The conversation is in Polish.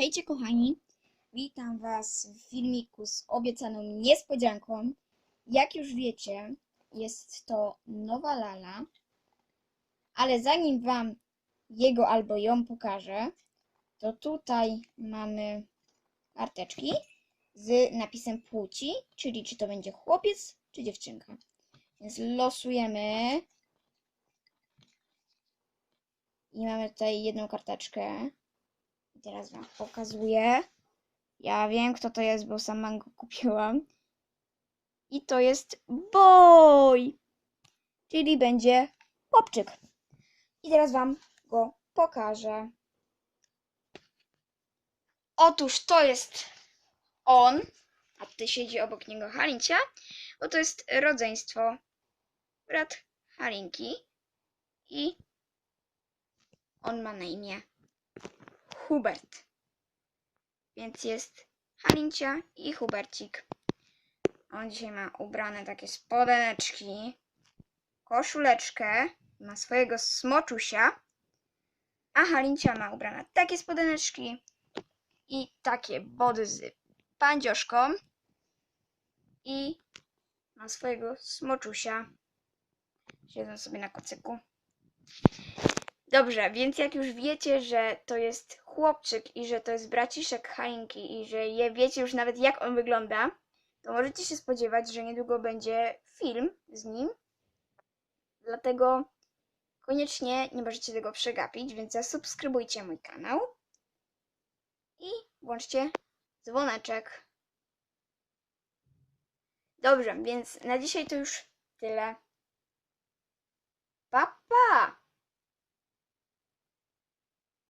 Hejcie kochani, witam Was w filmiku z obiecaną niespodzianką. Jak już wiecie, jest to nowa lala, ale zanim Wam jego albo ją pokażę, to tutaj mamy karteczki z napisem płci, czyli czy to będzie chłopiec, czy dziewczynka. Więc losujemy i mamy tutaj jedną karteczkę. Teraz wam pokazuję. Ja wiem, kto to jest, bo sama go kupiłam. I to jest boy! Czyli będzie chłopczyk. I teraz wam go pokażę. Otóż to jest on, a tutaj siedzi obok niego Halincia, bo to jest rodzeństwo brat Halinki i on ma na imię Hubert. Więc jest Halincia i Hubercik. On dzisiaj ma ubrane takie spodeneczki, koszuleczkę, ma swojego smoczusia, a Halincia ma ubrane takie spodeneczki i takie body z pandzioszką i ma swojego smoczusia. Siedzą sobie na kocyku. Dobrze, więc jak już wiecie, że to jest chłopczyk i że to jest braciszek Halinki i że je wiecie już nawet jak on wygląda, to możecie się spodziewać, że niedługo będzie film z nim. Dlatego koniecznie nie możecie tego przegapić, więc zasubskrybujcie mój kanał i włączcie dzwoneczek. Dobrze, więc na dzisiaj to już tyle. Pa, pa!